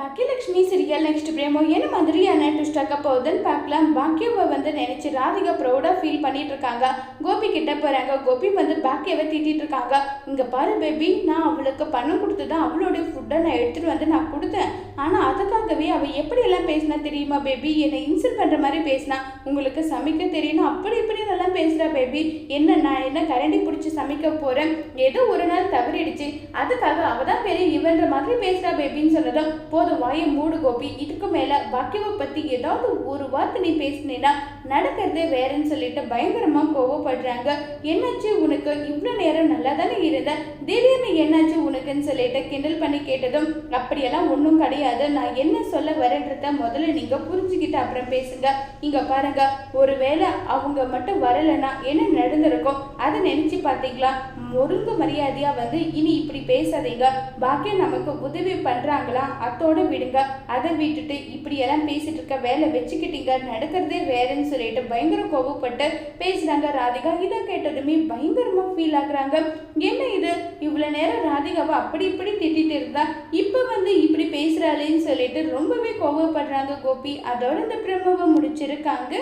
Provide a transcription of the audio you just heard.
Baakiyalakshmi serial next பிரேமோ என்ன மாதிரியான twist ஆக்க போகுதுன்னு பார்க்கலாம். பாக்கியாவை வந்து நினைச்சு ராதிகா ப்ரௌடாக ஃபீல் பண்ணிட்டு இருக்காங்க. கோபி கிட்ட போகிறாங்க கோபி வந்து பாக்கியாவை திட்டிட்டு இருக்காங்க. இங்க பாரு பேபி நான் அவளுக்கு பணம் கொடுத்து தான் அவளுடைய ஃபுட்டை நான் எடுத்துட்டு வந்து நான் கொடுத்தேன். ஆனால் அதுக்காகவே அவள் எப்படி எல்லாம் பேசினா தெரியுமா பேபி என்னை இன்சல்ட் பண்ணுற மாதிரி பேசினா. உங்களுக்கு சமைக்க தெரியணும். அப்படி இப்படி நல்லா பேசுகிறா பேபி என்ன நான் என்ன கரண்டி பிடிச்சி சமைக்க போகிறேன் ஏதோ ஒரு நாள் தவறிடுச்சு. அதுக்காக அவள் தான் பெரிய இவன்ற மாதிரி பேசுகிறா பேபின்னு சொன்னதும் போதும். வாயை மூடு கோபி. இதுக்கு மேல பாக்கியவை பத்தி ஏதாவது ஒரு வார்த்தை நீ பேசினேன்னா நடக்கிறதே வேறன்னு சொல்லிட்டு பயங்கரமா கோவப்படுறாங்க. என்னாச்சு உனக்கு? இவ்வளோ நேரம் நல்லா தானே இருந்த? திடீர்னு என்னாச்சு உனக்குன்னு சொல்லிட்டு கிண்டல் பண்ணி கேட்டதும் அப்படியெல்லாம் ஒன்றும் கிடையாது. நான் என்ன சொல்ல வரேன்றத முதல்ல நீங்க புரிஞ்சுக்கிட்டு அப்புறம் பேசுங்க. இங்க பாருங்க ஒருவேளை அவங்க மட்டும் வரலைன்னா என்ன நடந்திருக்கும்? அதை நினைச்சு பார்த்தீங்களா ஒழுங்கு மரியாதையா வந்து இனி இப்படி பேசாதீங்க. பாக்கியம் நமக்கு உதவி பண்றாங்களா? அத்தோட விடுங்க. அதை விட்டுட்டு இப்படி எல்லாம் பேசிட்டு இருக்க வேலை வச்சுக்கிட்டீங்க. நடக்கிறதே வேறன்னு சொல்லிட்டு பயங்கர கோவப்பட்டு பேசுறாங்க ராதிகா. இதை கேட்டதுமே பயங்கரமா ஃபீல் ஆகுறாங்க. என்ன இது? இவ்வளவு நேரம் ராதிகாவை அப்படி இப்படி திட்டிட்டு இருந்தா இப்ப வந்து இப்படி பேசுறாளேன்னு சொல்லிட்டு ரொம்பவே கோவப்படுறாங்க கோபி. அதோட இந்த பிரம்மவை முடிச்சிருக்காங்க.